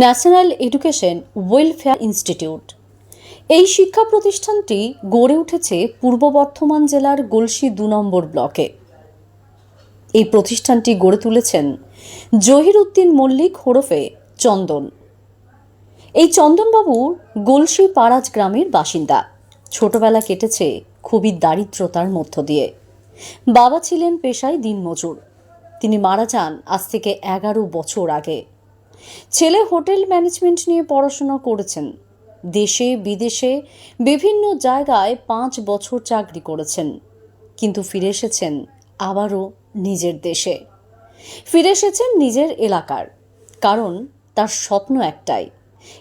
National education welfare institute. এই শিক্ষা প্রতিষ্ঠানটি গড়ে উঠেছে পূর্ব বর্ধমান জেলার গলসি দু নম্বর ব্লকে। এই প্রতিষ্ঠানটি গড়ে তুলেছেন জহির উদ্দিন মল্লিক ওরফে চন্দন। এই চন্দনবাবু গলসি পাড়াজ গ্রামের বাসিন্দা। ছোটবেলা কেটেছে খুবই দারিদ্রতার মধ্য দিয়ে। বাবা ছিলেন পেশায় দিনমজুর। তিনি মারা যান আজ থেকে এগারো বছর আগে। ছেলে হোটেল ম্যানেজমেন্ট নিয়ে পড়াশোনা করেছেন। দেশে, বিদেশে বিভিন্ন জায়গায় পাঁচ বছর চাকরি করেছেন। কিন্তু ফিরে এসেছেন আবারও নিজের দেশে। ফিরে এসেছেন নিজের এলাকার। কারণ তার স্বপ্ন একটাই,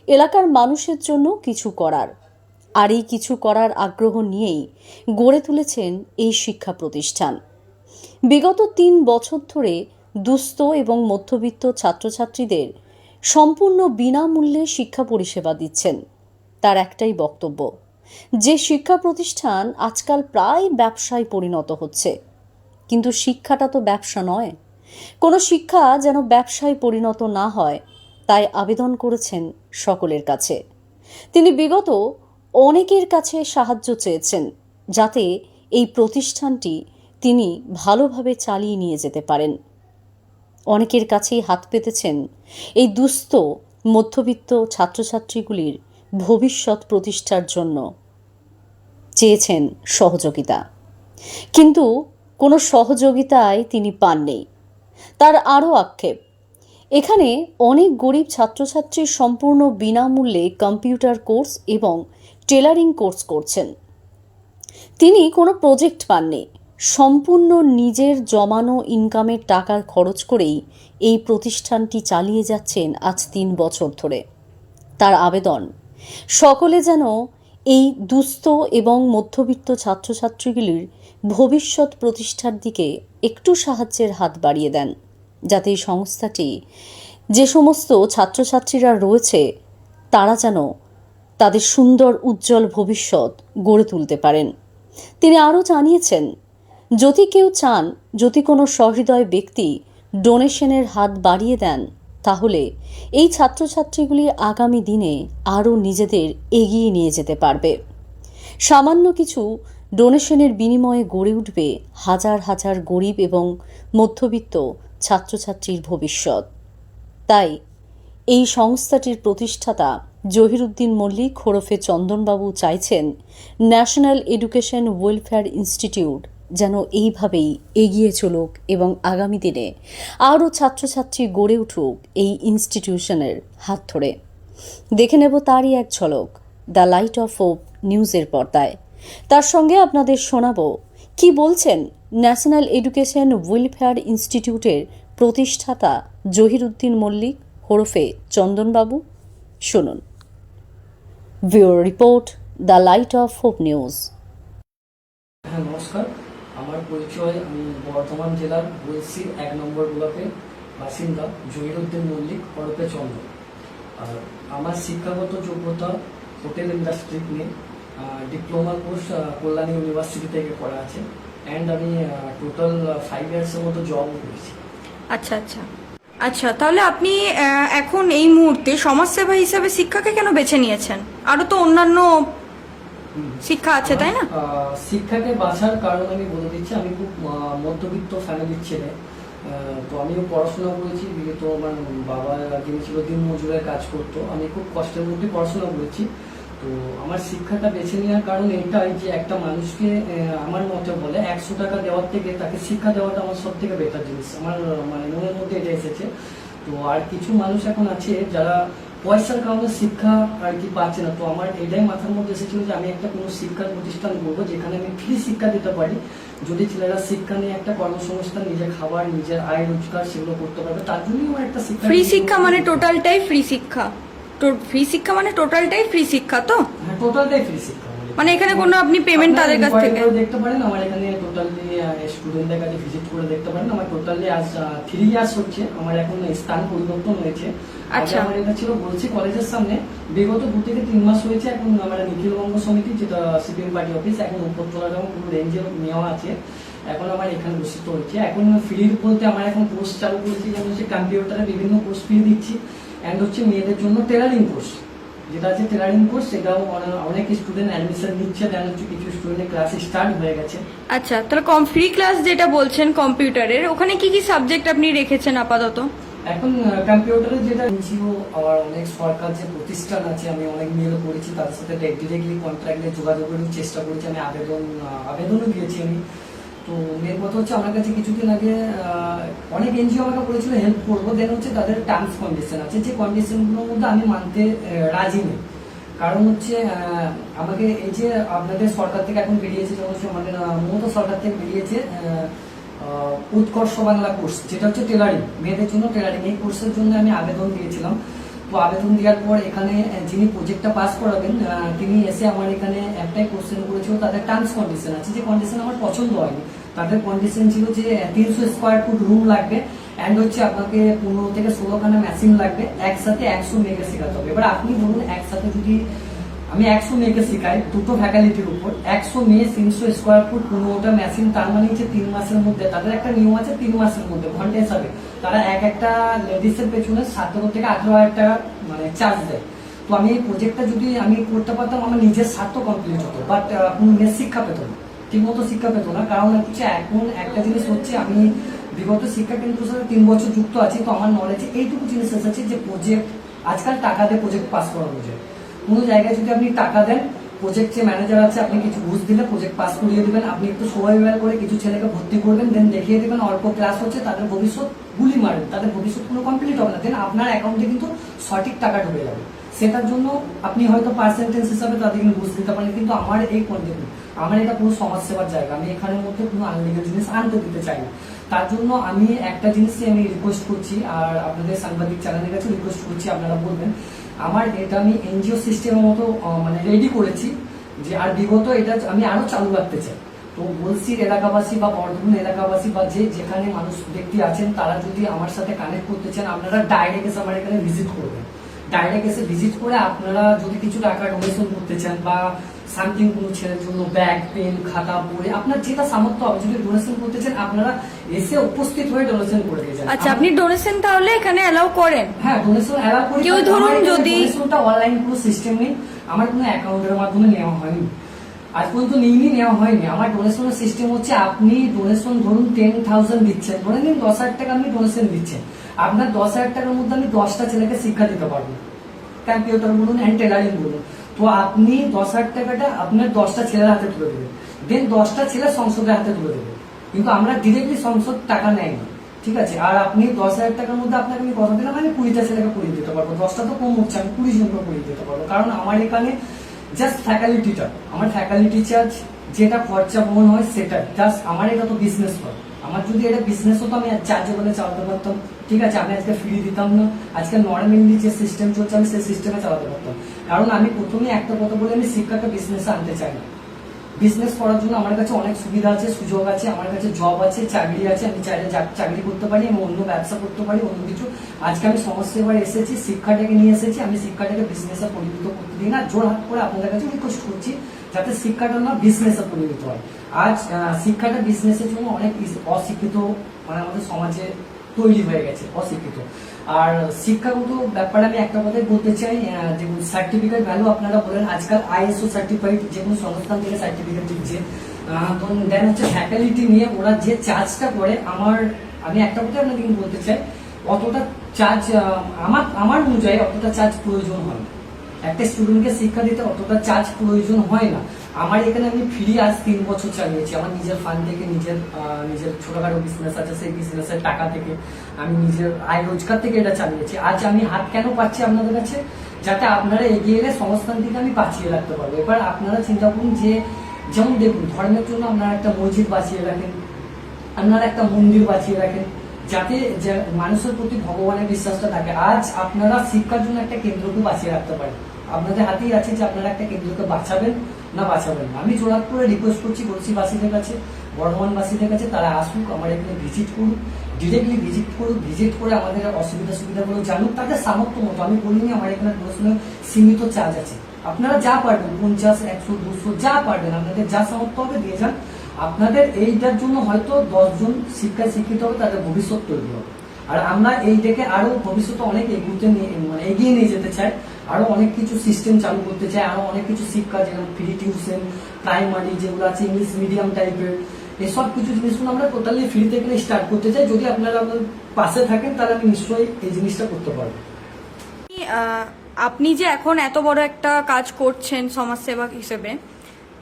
এলাকার মানুষের জন্য কিছু করার। আর এই কিছু করার আগ্রহ নিয়েই গড়ে তুলেছেন এই শিক্ষা প্রতিষ্ঠান। বিগত তিন বছর ধরে দুস্থ এবং মধ্যবিত্ত ছাত্রছাত্রীদের সম্পূর্ণ বিনামূল্যে শিক্ষা পরিষেবা দিচ্ছেন। তার একটাই বক্তব্য, যে শিক্ষা প্রতিষ্ঠান আজকাল প্রায় ব্যবসায় পরিণত হচ্ছে। কিন্তু শিক্ষাটা তো ব্যবসা নয়। কোনো শিক্ষা যেন ব্যবসায় পরিণত না হয়, তাই আবেদন করেছেন সকলের কাছে। তিনি বিগত অনেকের কাছে সাহায্য চেয়েছেন, যাতে এই প্রতিষ্ঠানটি তিনি ভালোভাবে চালিয়ে নিয়ে যেতে পারেন। অনেকের কাছেই হাত পেতেছেন এই দুস্থ মধ্যবিত্ত ছাত্রছাত্রীগুলির ভবিষ্যৎ প্রতিষ্ঠার জন্য। চেয়েছেন সহযোগিতা। কিন্তু কোনো সহযোগিতায় তিনি পাননি। তার আরও আক্ষেপ, এখানে অনেক গরিব ছাত্রছাত্রী সম্পূর্ণ বিনামূল্যে কম্পিউটার কোর্স এবং টেলারিং কোর্স করছেন। তিনি কোনো প্রজেক্ট পাননি। সম্পূর্ণ নিজের জমানো ইনকামের টাকা খরচ করেই এই প্রতিষ্ঠানটি চালিয়ে যাচ্ছেন আজ তিন বছর ধরে। তার আবেদন, সকলে যেন এই দুস্থ এবং মধ্যবিত্ত ছাত্রছাত্রীগুলির ভবিষ্যৎ প্রতিষ্ঠার দিকে একটু সাহায্যের হাত বাড়িয়ে দেন, যাতে এই সংস্থাটি যে সমস্ত ছাত্রছাত্রীরা রয়েছে, তারা যেন তাদের সুন্দর, উজ্জ্বল ভবিষ্যৎ গড়ে তুলতে পারেন। তিনি আরও জানিয়েছেন যদি কেউ চান, যদি কোনো সহৃদয় ব্যক্তি ডোনেশনের হাত বাড়িয়ে দেন, তাহলে এই ছাত্রছাত্রীগুলি আগামী দিনে আরও নিজেদের এগিয়ে নিয়ে যেতে পারবে। সামান্য কিছু ডোনেশনের বিনিময়ে গড়ে উঠবে হাজার হাজার গরিব এবং মধ্যবিত্ত ছাত্রছাত্রীর ভবিষ্যৎ। তাই এই সংস্থাটির প্রতিষ্ঠাতা জহিরুদ্দিন মল্লিক ওরফে চন্দনবাবু চাইছেন ন্যাশনাল এডুকেশন ওয়েলফেয়ার ইনস্টিটিউট যেন এইভাবেই এগিয়ে চলুক এবং আগামী দিনে আরও ছাত্রছাত্রী গড়ে উঠুক এই ইনস্টিটিউশনের হাত ধরে। দেখে নেব তারই এক ঝলক দ্য লাইট অফ হোপ নিউজের পর্দায়। তার সঙ্গে আপনাদের শোনাবো, কি বলছেন ন্যাশনাল এডুকেশন ওয়েলফেয়ার ইনস্টিটিউটের প্রতিষ্ঠাতা জহিরুদ্দিন মল্লিক, ওরফে চন্দনবাবু? শুনুন। Viewer report the light of hope news. হ্যাঁ নমস্কার। পরিচয়, আমি বর্ধমান জেলার বলসির এক নম্বর ব্লকের বাসিন্দা জহিরুদ্দিন মল্লিক, হরপে চন্দ্র। আর আমার শিক্ষাগত যোগ্যতা হোটেল ইন্ডাস্ট্রি নিয়ে ডিপ্লোমা কোর্স কল্যাণী ইউনিভার্সিটি থেকে করা আছে। অ্যান্ড আমি টোটাল ফাইভ ইয়ার্সের মতো জব করেছি। আচ্ছা আচ্ছা। আচ্ছা তাহলে আপনি এখন এই মুহূর্তে সমাজসেবা হিসেবে শিক্ষাকে কেন বেছে নিয়েছেন? আরও তো অন্যান্য শিক্ষা আছে, তাই না? শিক্ষাকে বাঁচার কারণ আমি বলে দিচ্ছি, আমি খুব মধ্যবিত্ত ফ্যামিলির ছেলে। তো আমিও পড়াশোনা করেছি বিগত আমার বাবা যিনি ছিল দিন মজুরের কাজ করতো, আমি খুব কষ্টের মধ্যে পড়াশোনা করেছি। তো আমার শিক্ষাটা বেছে নেওয়ার কারণ এটাই যে একটা মানুষকে আমার মতে বলে একশো টাকা দেওয়ার থেকে তাকে শিক্ষা দেওয়াটা আমার সব থেকে বেটার জিনিস। আমার মানে মনের মধ্যে এটা এসেছে। তো আর কিছু মানুষ এখন আছে যারা পয়সার কারণে শিক্ষা আর কি পাচ্ছে না। তো আমার এটাই মাথার মধ্যে এসেছিল যে আমি একটা কোনো শিক্ষা প্রতিষ্ঠান করব যেখানে আমি ফ্রি শিক্ষা দিতে পারি। যদি ছেলেরা শিক্ষা নিয়ে একটা কর্মসংস্থান নিজের খাবার নিজের আয় রোজগার সেগুলো করতে পারবে তার জন্যই আমার একটা শিক্ষা ফ্রি শিক্ষা মানে টোটালটাই ফ্রি শিক্ষা। তো ফ্রি শিক্ষা মানে টোটালটাই ফ্রি শিক্ষা তো? হ্যাঁ টোটালটাই ফ্রি শিক্ষা। মানে এখানে কোনো আপনি পেমেন্ট তাদের কাছ থেকে? দেখতে পারেন আমার এখানে টোটালি স্টুডেন্টদের কাছে ভিজিট করে দেখতে পারেন। আমার টোটালি আজ থ্রি ইয়ার্স হচ্ছে। আমার এখন স্থান পরিবর্তন হয়েছে। আচ্ছা। আমার এটা ছিল বলছি কলেজের সামনে। বিগত দু থেকে তিন মাস হয়েছে এখন আমার নিখিলবঙ্গ সমিতি যেটা সিপিএম পার্টি অফিস এখন উপরতলা যেমন পুরো রেঞ্জে নেওয়া আছে। এখন আমার এখানে বসিত হচ্ছে এখন ফ্রি বলতে আমার এখন কোর্স চালু করেছি। যেমন হচ্ছে কম্পিউটারে বিভিন্ন কোর্স ফ্রি দিচ্ছি। অ্যান্ড হচ্ছে মেয়েদের জন্য টেলারিং কোর্স যেটা আছে টেলারিং কোর্স সেটাও অনেক স্টুডেন্ট অ্যাডমিশন নিচ্ছে দেন হচ্ছে কিছু স্টুডেন্টের ক্লাস স্টার্ট হয়ে গেছে। আচ্ছা তাহলে কম ফ্রি ক্লাস যেটা বলছেন কম্পিউটারের ওখানে কি কি সাবজেক্ট আপনি রেখেছেন আপাতত? এখন কম্পিউটারে যেটা এনজিও আর অনেক সরকার যে প্রতিষ্ঠান আছে আমি অনেক মেল করেছি তাদের সাথে ডিরেক্টলি কন্ট্রাক্টে যোগাযোগের চেষ্টা করেছি আমি আবেদন আবেদনও দিয়েছি আমি। তো মেন কথা হচ্ছে আমার কাছে কিছুদিন আগে অনেক এনজিও আমাকে বলেছিল হেল্প করব দেন হচ্ছে তাদের টার্মস কন্ডিশন আছে, যে কন্ডিশনগুলোর মধ্যে আমি মানতে রাজি নেই। কারণ হচ্ছে আমাকে এই যে আপনাদের সরকার থেকে এখন বেরিয়েছে, যেমন হচ্ছে আমাদের মমতা সরকার থেকে বেরিয়েছে উৎকর্ষ বাংলা কোর্স যেটা হচ্ছে টেলারিং মেয়েদের জন্য টেলারিং এই কোর্সের জন্য আমি আবেদন দিয়েছিলাম। তো আবেদন দেওয়ার পর এখানে যিনি প্রজেক্টটা পাস করাবেন তিনি এসে আমার এখানে একটাই কোশ্চেন করেছিল তাদের টার্মস কন্ডিশন আছে। যে কন্ডিশন আমার পছন্দ হয়নি। তাদের কন্ডিশন ছিল যে তিনশো স্কোয়ার ফুট রুম লাগবে অ্যান্ড হচ্ছে আপনাকে পনেরো থেকে ষোলোখানা মেশিন লাগবে, একসাথে একশো মেগে শেখাতে হবে। এবার আপনি বলুন, একসাথে যদি আমি একশো মেয়েকে শেখাই, দুটো ফ্যাকাল্টির উপর, একশো মেয়ে তিনশো স্কোয়ার ফুট পনেরোটা মেশিন তার মানে হচ্ছে তিন মাসের মধ্যে, তাদের একটা নিয়ম আছে, তিন মাসের মধ্যে ঘণ্টা হিসাবে তারা এক একটা লেডিসের পেছনে সতেরো থেকে আঠেরো হাজার টাকা মানে চার্জ দেয়। তো আমি এই প্রজেক্টটা যদি আমি করতে পারতাম, আমার নিজের স্বার্থ কমপ্লিট হতো। বাট কোনো মেয়ের শিক্ষা পেত না। ঠিক মতো শিক্ষা পেত না। কারণ হচ্ছে, এখন একটা জিনিস হচ্ছে, আমি বিগত শিক্ষা কেন্দ্রের সাথে তিন বছর যুক্ত আছি, তো আমার নলেজে এইটুকু জিনিস এসেছে যে প্রজেক্ট আজকাল টাকা দিয়ে প্রজেক্ট পাস করানো যায়। কোনো জায়গায় যদি আপনি টাকা দেন প্রজেক্ট যে ম্যানেজার আছে, আপনি কিছু ঘুষ দিলে প্রজেক্ট পাস করিয়ে দেবেন। আপনি একটু সময় ব্যয় করে কিছু ছেলেকে ভর্তি করবেন দেন দেখিয়ে দেবেন, অল্প ক্লাস হচ্ছে, তাদের ভবিষ্যৎ গুলি মারবেন তাদের ভবিষ্যৎ কোনো কমপ্লিট হবে না। দেন আপনার অ্যাকাউন্টে কিন্তু সঠিক টাকা ঢুকে যাবে। সেটার জন্য আপনি হয়তো পার্সেন্টেজ হিসাবে তাদেরকে ঘুষ দিতে পারেন। কিন্তু আমার এই কন্টেন্ট আমার এটা পুরো সমাজ সেবার জায়গা। আমি এখানের মধ্যে কোনো আনলিগেল জিনিস আনতে দিতে চাই না। তার জন্য আমি একটা জিনিসই আমি রিকোয়েস্ট করছি, আর আপনাদের সাংবাদিক চ্যানেলের কাছে রিকোয়েস্ট করছি, আপনারা বলবেন। আমার এটা আমি এনজিও সিস্টেমের মতো মানে রেডি করেছি যে, আর বিগত এটা আমি আরও চালু রাখতে চাই। তো বলছি এলাকাবাসী বা বর্ধমান এলাকাবাসী বা যে যেখানে মানুষ ব্যক্তি আছেন, তারা যদি আমার সাথে কানেক্ট করতে চান, আপনারা ডাইরেক্ট এসে আমার এখানে ভিজিট করবেন। ডাইরেক্ট এসে ভিজিট করে আপনারা যদি কিছু টাকা ডোনেশন করতে চান বা সামথিং কোনো ছেলের জন্য ব্যাগ পেন খাতা বই আপনার যেটা সামর্থ্য হবে যদি ডোনেশন করতে চান আপনারা এসে উপস্থিত হয়ে ডোনেশন করে দিয়ে যান। আচ্ছা আপনি ডোনেশন তাহলে এখানে অ্যালাউ করেন। হ্যাঁ ডোনেশন অ্যালাউ করি কেউ ধরুন যদি- ডোনেশনটা অনলাইন কোনো সিস্টেম নেই আমার কোনো অ্যাকাউন্টের মাধ্যমে নেওয়া হয়নি। আজ পর্যন্ত নিইনি নেওয়া হয়নি। আমার ডোনেশনের সিস্টেম হচ্ছে আপনি ডোনেশন ধরুন টেন থাউজেন্ড দিচ্ছেন। ধরে নিন দশ হাজার টাকা আপনি ডোনেশন দিচ্ছেন। আপনার দশ হাজার টাকার মধ্যে আমি দশটা ছেলেকে শিক্ষা দিতে পারব। কম্পিউটার বলুন অ্যান্ড টেলারিং বলুন। তো আপনি দশ হাজার টাকাটা আপনার দশটা ছেলের হাতে তুলে দেবেন। দেন দশটা ছেলে সংসদের হাতে তুলে দেবেন। কিন্তু আমরা ডিরেক্টলি সংসদ টাকা নেয় না ঠিক আছে? আর আপনি দশ হাজার টাকার মধ্যে আপনাকে আমি কথা দিলাম আমি কুড়িটা ছেলেকে পড়িয়ে দিতে পারব। দশটা তো কম হচ্ছে, আমি কুড়ি জনকে পড়িয়ে দিতে পারব। কারণ আমার এখানে জাস্ট ফ্যাকাল্টিটা আমার ফ্যাকাল্টি চার্জ যেটা খরচা বহন হয় সেটা জাস্ট আমার এটা তো বিজনেস হয়। আমার যদি এটা বিজনেস হতো, আমি চার্জে বলে চালাতে পারতাম। ঠিক আছে, আমি আজকে ফ্রি দিতাম না। আজকে নর্মালি যে সিস্টেম চলছে, আমি সেই সিস্টেমে চালাতে পারতাম। কারণ আমি প্রথমে একটা কথা বলে আমি শিক্ষাকে বিজনেসে আনতে চাই না। বিজনেস করার জন্য আমার কাছে অনেক সুবিধা আছে, সুযোগ আছে, আমার কাছে জব আছে, চাকরি আছে, আমি চাইলে চাকরি করতে পারি, আমি অন্য ব্যবসা করতে পারি, অন্য কিছু। আজকে আমি সমস্যা এবার এসেছি, শিক্ষাটাকে নিয়ে এসেছি, আমি শিক্ষাটাকে বিজনেসে পরিণত করতে দিই না। জোর হাত করে আপনাদের কাছে রিকোয়েস্ট করছি যাতে শিক্ষাটা না বিজনেসে পরিণত হয়। আজ শিক্ষাটা বিজনেসের জন্য অনেক অশিক্ষিত মানে আমাদের সমাজে তৈরি হয়ে গেছে, অশিক্ষিত। আর শিক্ষাগত ব্যাপারে আমি একটা কথাই বলতে চাই দেখুন সার্টিফিকেট ভ্যালু আপনারা বলেন, আজকাল আইএসও সার্টিফাইড যে কোনো সংস্থান থেকে সার্টিফিকেট দিচ্ছে। দেন হচ্ছে ফ্যাকাল্টি নিয়ে ওরা যে চার্জটা করে, আমার, আমি একটা কথা আপনাদের বলতে চাই, অতটা চার্জ আমার আমার অনুযায়ী অতটা চার্জ প্রয়োজন হয় একটা স্টুডেন্টকে শিক্ষা দিতে অতটা চার্জ প্রয়োজন হয় না। আমার এখানে আমি ফ্রি আজ তিন বছর চালিয়েছি। আমার নিজের ফান্ড থেকে নিজের নিজের ছোটখাটো বিজনেস আছে, সেই বিজনেসের টাকা থেকে আমি নিজের আয় রোজগার থেকে এটা চালিয়েছি। আজ আমি হাত কেন পাচ্ছি আপনাদের কাছে? যাতে আপনারা এগিয়ে এলে সংস্থান থেকে আমি বাঁচিয়ে রাখতে পারব। এবার আপনারা চিন্তা করুন যে, যেমন দেখুন, ধর্মের জন্য আপনারা একটা মসজিদ বাঁচিয়ে রাখেন, আপনারা একটা মন্দির বাঁচিয়ে রাখেন, যাতে মানুষের প্রতি ভগবানের বিশ্বাসটা থাকে। আজ আপনারা শিক্ষার জন্য একটা কেন্দ্রকে বাঁচিয়ে রাখতে পারেন। আপনাদের হাতেই আছে যে আপনারা একটা কেন্দ্রকে বাঁচাবেন না বাঁচাবেন না। আমি জোরাত করে রিকোয়েস্ট করছি গলসিবাসীদের কাছে, বর্ধমানবাসীদের কাছে, তারা আসুক, আমার এখানে ভিজিট করুক ডিরেক্টলি ভিজিট করুক ভিজিট করে আমাদের অসুবিধা সুবিধাগুলো জানুক। তাদের সামর্থ্য মতো, আমি বলিনি আমার এখানে প্রশ্ন সীমিত চার্জ আছে। আপনারা যা পারবেন, পঞ্চাশ, একশো, দুশো, যা পারবেন, আপনাদের যা সামর্থ্য হবে দিয়ে যান। আপনাদের এইটার জন্য হয়তো দশজন শিক্ষায় শিক্ষিত হবে, তাদের ভবিষ্যৎ তৈরি হবে। আর আমরা এই দেখে আরও ভবিষ্যতে অনেক এগুতে নিয়ে মানে এগিয়ে নিয়ে যেতে চাই। আরও অনেক কিছু সিস্টেম চালু করতে চাই আরও অনেক কিছু শিক্ষা, যেমন ফ্রি টিউশন প্রাইমারি যেগুলো আছে ইংলিশ মিডিয়াম টাইপের এসব কিছু জিনিসগুলো আমরা টোটালি ফ্রি থেকে স্টার্ট করতে চাই। যদি আপনারা আমাদের পাশে থাকেন, তাহলে আমি নিশ্চয়ই এই জিনিসটা করতে পারব। আপনি যে এখন এত বড় একটা কাজ করছেন সমাজসেবক হিসেবে,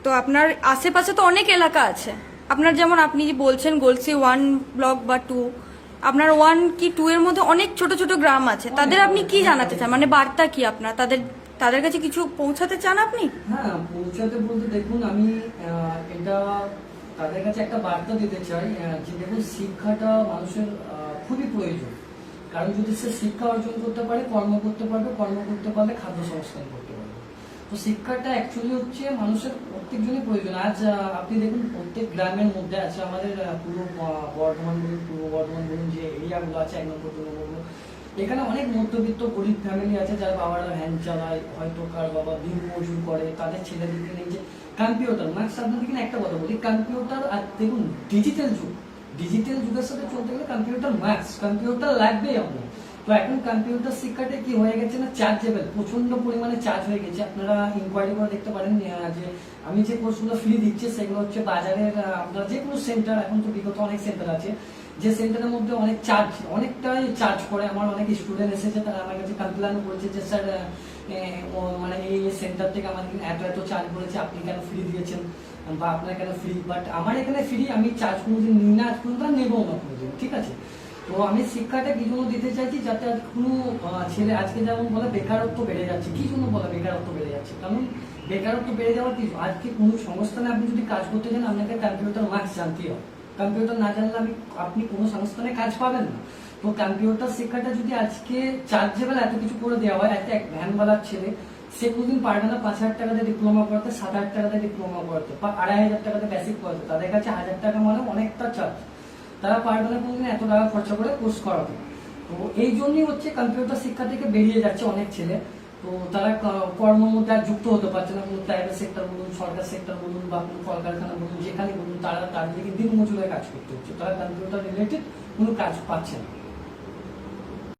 তো আপনার আশেপাশে তো অনেক এলাকা আছে। আপনার যেমন আপনি বলছেন গোলসি ওয়ান ব্লক বা টু আপনার ওয়ান কি টু এর মধ্যে অনেক ছোট ছোট গ্রাম আছে, তাদের আপনি কি জানাতে চান? মানে বার্তা কি আপনার? তাদের তাদের কাছে কিছু পৌঁছাতে চান আপনি? হ্যাঁ পৌঁছাতে বলতে দেখুন, আমি এটা তাদের কাছে একটা বার্তা দিতে চাই যে দেখুন, শিক্ষাটা মানুষের খুবই প্রয়োজন। কারণ যদি সে শিক্ষা অর্জন করতে পারে, কর্ম করতে পারবে, কর্ম করতে পারলে খাদ্য সংস্থান করতে পারবে। তো শিক্ষাটা অ্যাকচুয়ালি হচ্ছে মানুষের প্রত্যেকজনই প্রয়োজন। আজ আপনি দেখুন, প্রত্যেক গ্রামের মধ্যে আছে আমাদের পূর্ব বর্ধমান বলুন, পূর্ব বর্ধমান বলুন, যে এরিয়াগুলো আছে এক নম্বর দু নম্বর এখানে অনেক মধ্যবিত্ত গরিব ফ্যামিলি আছে, যার বাবারা ভ্যান চালায়, হয়তো কার বাবা দিন মজুর করে, তাদের ছেলেদেরকে নিয়ে যে কম্পিউটার মার্কস আপনাদেরকে একটা কথা বলি কম্পিউটার আর দেখুন ডিজিটাল যুগ। ডিজিটাল যুগের সাথে চলতে গেলে কম্পিউটার মার্কস কম্পিউটার লাগবেই আপনার। তো এখন কম্পিউটার শিক্ষাটা কি হয়ে গেছে না চার্জেবল প্রচণ্ড পরিমাণে চার্জ হয়ে গেছে। আপনারা ইনকোয়ারি করে দেখতে পারেন যে আমি যে কোর্সগুলো ফ্রি দিচ্ছি, সেগুলো হচ্ছে বাজারের আপনার যে কোনো সেন্টার এখন তো বিগত অনেক সেন্টার আছে। যে সেন্টারের মধ্যে অনেক চার্জ অনেকটাই চার্জ করে। আমার অনেক স্টুডেন্ট এসেছে, তারা আমার কাছে কমপ্লেন করেছে যে, স্যার মানে এই সেন্টার থেকে আমাদের এত এত চার্জ করেছে, আপনি কেন ফ্রি দিয়েছেন? বা আপনার কেন ফ্রি বাট আমার এখানে ফ্রি আমি চার্জ কোনোদিন নিই না পর্যন্ত নেব না কোনোদিন, ঠিক আছে? তো আমি শিক্ষাটা কি দিতে চাইছি যাতে কোনো ছেলে আজকে যেমন বলে বেকারত্ব বেড়ে যাচ্ছে, কি জন্য বলে বেকারত্ব বেড়ে যাচ্ছে? কারণ বেকারত্ব বেড়ে যাওয়ার কি আজকে কোনো সংস্থানে আপনি যদি কাজ করতে চান, আপনাকে কম্পিউটার মার্কস জানতেই হবে। কম্পিউটার না জানলে আমি, আপনি কোনো সংস্থানে কাজ পাবেন না। তো কম্পিউটার শিক্ষাটা যদি আজকে চার্জেবল এত কিছু করে দেওয়া হয়, একটা এক ভ্যানওয়ালার ছেলে, সে কোনদিন পারবে না পাঁচ হাজার টাকাতে ডিপ্লোমা করতে সাত হাজার টাকাতে ডিপ্লোমা করতে বা আড়াই হাজার টাকাতে বেসিক করতে তাদের কাছে হাজার টাকা মানে অনেকটা চার্জ তারা পারবে না কোনদিন এত টাকা খরচা করে কোর্স করাবে। তো এই জন্যই হচ্ছে কম্পিউটার শিক্ষা থেকে বেরিয়ে যাচ্ছে অনেক ছেলে। তো তারা কর্ম মধ্যে আর যুক্ত হতে পারছে না কোনো প্রাইভেট সেক্টর বলুন, সরকার সেক্টর বলুন বা কোনো কলকারখানা বলুন যেখানে বলুন, তারা দিকে দিন মজুরে কাজ করতে হচ্ছে। তারা কম্পিউটার রিলেটেড কোনো কাজ পাচ্ছে না।